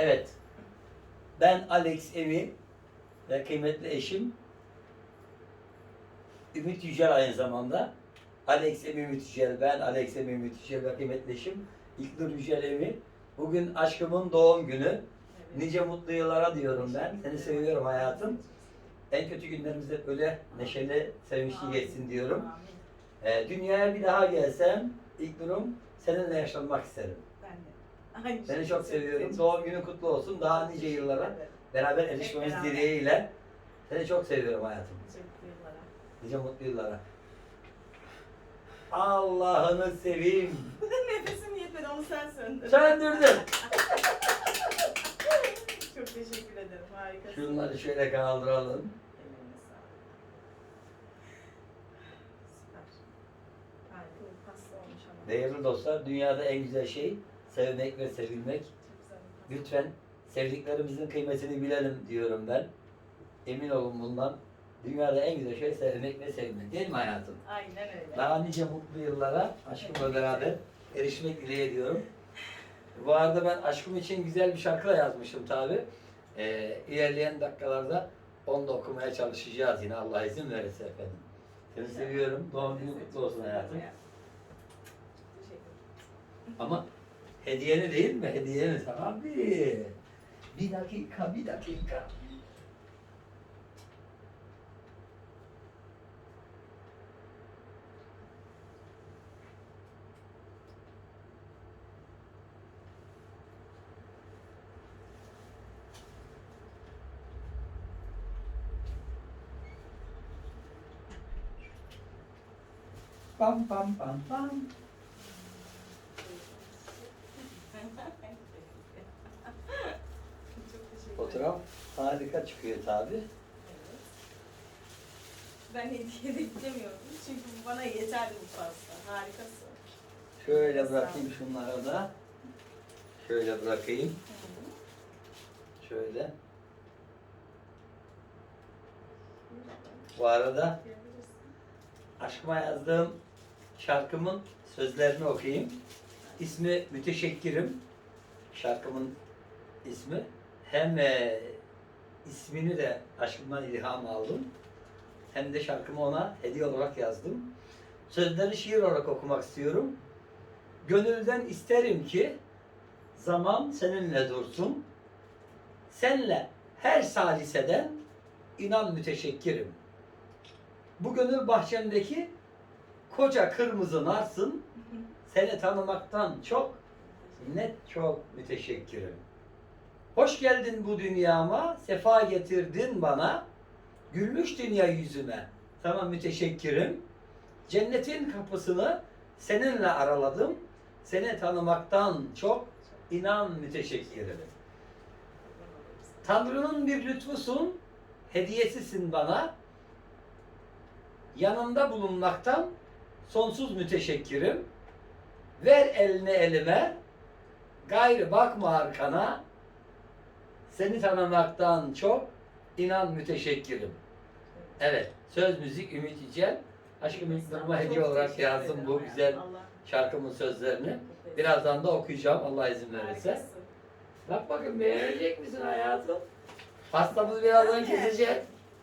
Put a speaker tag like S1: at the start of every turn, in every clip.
S1: Evet. Ben Alex Evi ve kıymetli eşim Ümit Yücel aynı zamanda. Alex Evi Ümit Yücel, ben Alex Evi Ümit Yücel ve kıymetli eşim İlknur Yücel Evi. Bugün aşkımın doğum günü. Nice mutlu yıllara diyorum ben. Seni seviyorum hayatım. En kötü günlerimizde böyle neşeli, sevinçli geçsin diyorum. Ee, dünyaya bir daha gelsem ilk durum seninle yaşlanmak isterim.
S2: Aynı
S1: Seni
S2: şey.
S1: çok seviyorum.
S2: Seni
S1: Doğum günün kutlu olsun. Daha nice yıllara beraber erişmemiz
S2: beraber.
S1: dileğiyle. Seni çok seviyorum hayatım.
S2: Teşekkür yıllara.
S1: Nice mutlu yıllara. Allah'ını seveyim.
S2: Nefesim yetmedi onu sen söndür.
S1: Söndürdün.
S2: Çok teşekkür ederim. Harikasın.
S1: Şunları şöyle kaldıralım.
S2: Ellerine sağlık. Süper. Harika bir pasta olmuş ama.
S1: Değerli dostlar, dünyada en güzel şey sevmek ve sevilmek. Lütfen sevdiklerimizin kıymetini bilelim diyorum ben. Emin olun bundan. Dünyada en güzel şey sevmek ve sevmek. Değil mi hayatım?
S2: Aynen öyle.
S1: Daha nice mutlu yıllara aşkımla beraber erişmek dileği ediyorum. Bu arada ben aşkım için güzel bir şarkı da yazmışım tabi. Ee, ilerleyen dakikalarda onu da okumaya çalışacağız yine Allah izin verirse efendim. Seni seviyorum. Doğum günün kutlu olsun hayatım.
S2: Teşekkür ederim.
S1: Ama hediyeni değil mi? Hediyeni tabii. Bir dakika, bir dakika. Pam pam pam. Fotoğraf harika çıkıyor tabi.
S2: Evet. Ben hediye de istemiyorum. Çünkü bu bana yeterli bu pasta. Harikasın.
S1: Şöyle bırakayım şunları da. Şöyle bırakayım. Şöyle. Bu arada aşkıma yazdığım şarkımın sözlerini okuyayım. İsmi Müteşekkirim. Şarkımın ismi. Hem e, ismini de aşkımdan ilham aldım. Hem de şarkımı ona hediye olarak yazdım. Sözleri şiir olarak okumak istiyorum. Gönülden isterim ki zaman seninle dursun. Senle her saliseden inan müteşekkirim. Bu gönül bahçemdeki koca kırmızı narsın. Seni tanımaktan çok net çok müteşekkirim. Hoş geldin bu dünyama, sefa getirdin bana. Gülmüş dünya yüzüme, sana müteşekkirim. Cennetin kapısını seninle araladım. Seni tanımaktan çok inan müteşekkirim. Tanrı'nın bir lütfusun, hediyesisin bana. Yanında bulunmaktan sonsuz müteşekkirim. Ver eline elime, gayrı bakma arkana. Seni tanımaktan çok inan müteşekkirim. Evet, söz müzik Ümit Yücel. Aşkım Ümit hediye olarak yazdım bu
S2: hayatım.
S1: güzel
S2: Allah
S1: şarkımın sözlerini. Birazdan da okuyacağım Allah izin verirse. Bak bakın beğenecek misin hayatım? Pastamızı birazdan keseceğiz.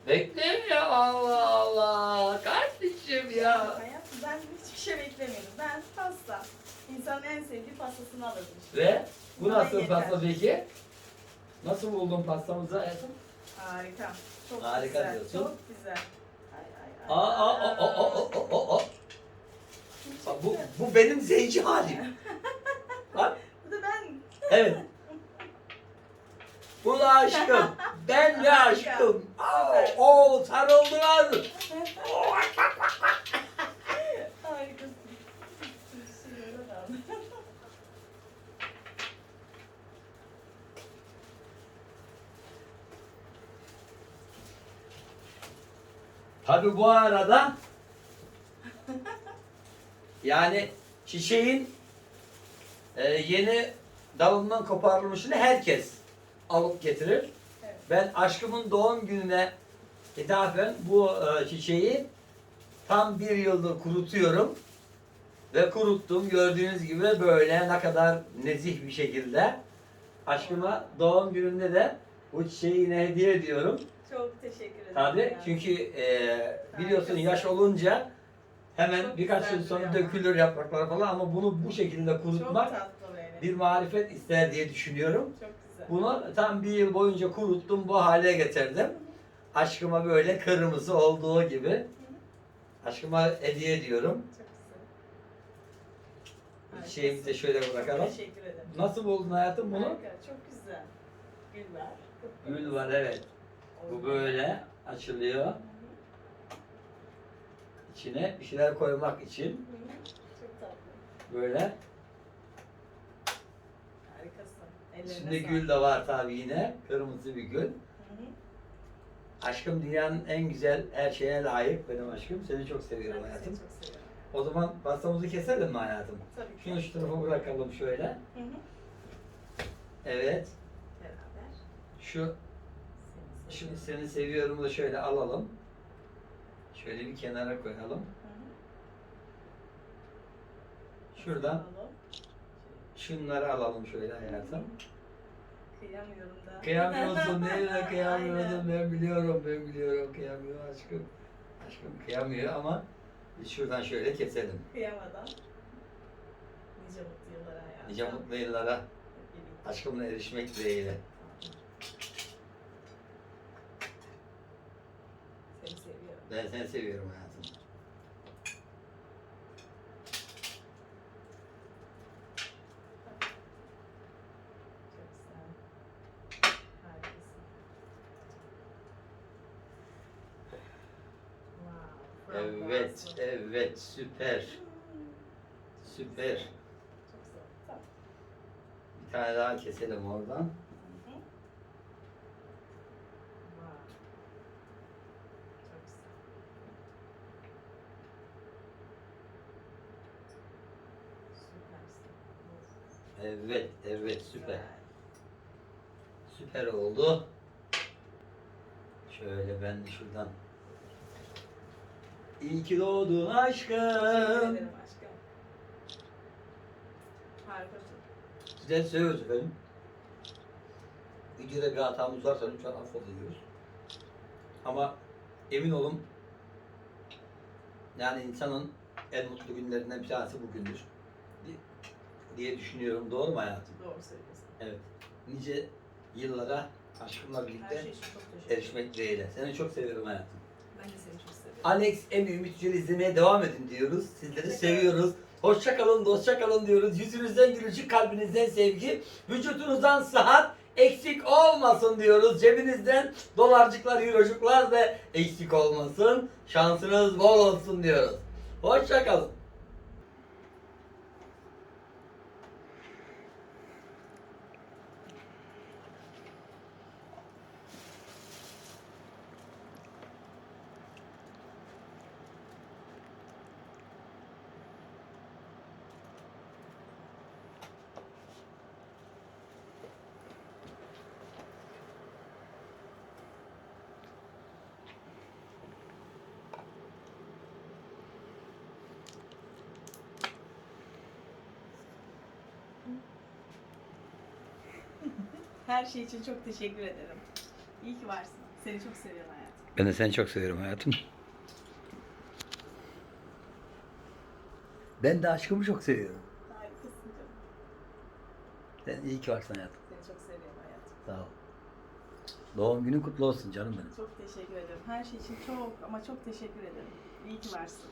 S1: Bekleyin ya Allah Allah. Kardeşim ya.
S2: Hayatım ben hiçbir şey beklemiyorum. Ben pasta. İnsanın en sevdiği pastasını alırım işte.
S1: Ve bu nasıl
S2: yeter.
S1: pasta peki? Nasıl buldun pastamızı hayatım?
S2: Harika. Çok
S1: Harika
S2: güzel.
S1: diyorsun.
S2: Çok güzel. Ay ay ay.
S1: Aa, aa, aa, aa, aa, aa, aa. Bak, Bu, bu benim zenci halim. Bak,
S2: Bu da ben.
S1: evet. Bu da aşkım. Ben de aşkım. Oo, oo, sarıldılar.
S2: Harikasın. Şunları da al.
S1: Tabi bu arada yani çiçeğin e, yeni dalından koparılmışını herkes alıp getirir.
S2: Evet.
S1: Ben aşkımın doğum gününe ithafen bu e, çiçeği tam bir yıldır kurutuyorum. Ve kuruttum. Gördüğünüz gibi böyle ne kadar nezih bir şekilde Aşkıma doğum gününde de bu çiçeği yine hediye ediyorum.
S2: Çok teşekkür ederim.
S1: Tabii
S2: yani.
S1: çünkü e, biliyorsun yaş olunca hemen
S2: Çok
S1: birkaç yıl sonra dökülür yapraklar falan ama bunu bu şekilde kurutmak bir marifet ister diye düşünüyorum.
S2: Çok güzel.
S1: Bunu tam bir yıl boyunca kuruttum bu hale getirdim. Aşkıma böyle kırmızı olduğu gibi aşkıma hediye ediyorum. Çiçeğimizi de şöyle bırakalım.
S2: Teşekkür ederim.
S1: Nasıl buldun hayatım bunu?
S2: Harika, çok güzel. Gül var.
S1: Gül var evet. Bu böyle açılıyor. İçine bir şeyler koymak için.
S2: Çok tatlı.
S1: böyle.
S2: Harikasın. Ellerine
S1: İçinde
S2: sağlık.
S1: gül de var tabii yine. Kırmızı bir gül.
S2: Hı hı.
S1: Aşkım dünyanın en güzel her şeye layık benim aşkım. Seni çok seviyorum
S2: Ben de seni
S1: hayatım.
S2: çok seviyorum.
S1: O zaman pastamızı keselim mi hayatım?
S2: Tabii ki.
S1: Şunu şu tarafa bırakalım şöyle.
S2: Hı hı.
S1: Evet.
S2: Beraber.
S1: Şu Şimdi seni seviyorum da şöyle alalım. Şöyle bir kenara koyalım. Şuradan şunları alalım şöyle hayatım.
S2: Kıyamıyorum da.
S1: Kıyamıyorsun mi? Kıyamıyorsun. Ben biliyorum, ben biliyorum. Kıyamıyor aşkım. Aşkım kıyamıyor ama biz şuradan şöyle keselim.
S2: Kıyamadan. Nice mutlu yıllar hayatım.
S1: Nice mutlu yıllara aşkımla erişmek dileğiyle.
S2: Seni seviyorum.
S1: Ben seni seviyorum hayatım.
S2: Çok güzel. Harikasın. Wow.
S1: Evet, evet süper. Süper.
S2: Çok güzel. Tamam.
S1: Bir tane daha keselim oradan.
S2: Hı hı. Wow. Çok güzel. Süpersin.
S1: Evet, evet süper. Süper oldu. Şöyle ben de şuradan. İyi ki doğdun
S2: Teşekkür
S1: aşkım.
S2: ederim aşkım. Harikasın.
S1: Güzel seviyoruz efendim. Videoda bir hatamız varsa lütfen affoluyuz. Ama emin olun yani insanın en mutlu günlerinden bir tanesi bugündür. Di- diye düşünüyorum. Doğru mu hayatım?
S2: Doğru söylüyorsun.
S1: Evet. Nice yıllara aşkımla
S2: Her
S1: birlikte
S2: şey için çok teşekkür ederim.
S1: erişmek dileğiyle. Seni çok seviyorum hayatım.
S2: Ben de seni çok seviyorum.
S1: Alex Emi Ümit Yücel izlemeye devam edin diyoruz. Sizleri
S2: Hoşça
S1: seviyoruz. Hoşça kalın, dostça kalın diyoruz. Yüzünüzden gülücük, kalbinizden sevgi, vücudunuzdan sıhhat eksik olmasın diyoruz. Cebinizden dolarcıklar, eurocuklar da eksik olmasın. Şansınız bol olsun diyoruz. Hoşça kalın.
S2: Her şey için çok teşekkür ederim. İyi ki varsın. Seni çok seviyorum hayatım.
S1: Ben de seni çok seviyorum hayatım. Ben de aşkımı çok seviyorum.
S2: Harikasın canım.
S1: Sen iyi ki varsın hayatım.
S2: Seni çok seviyorum hayatım.
S1: Sağ ol. Doğum günün kutlu olsun canım benim.
S2: Çok teşekkür ederim. Her şey için çok ama çok teşekkür ederim. İyi ki varsın.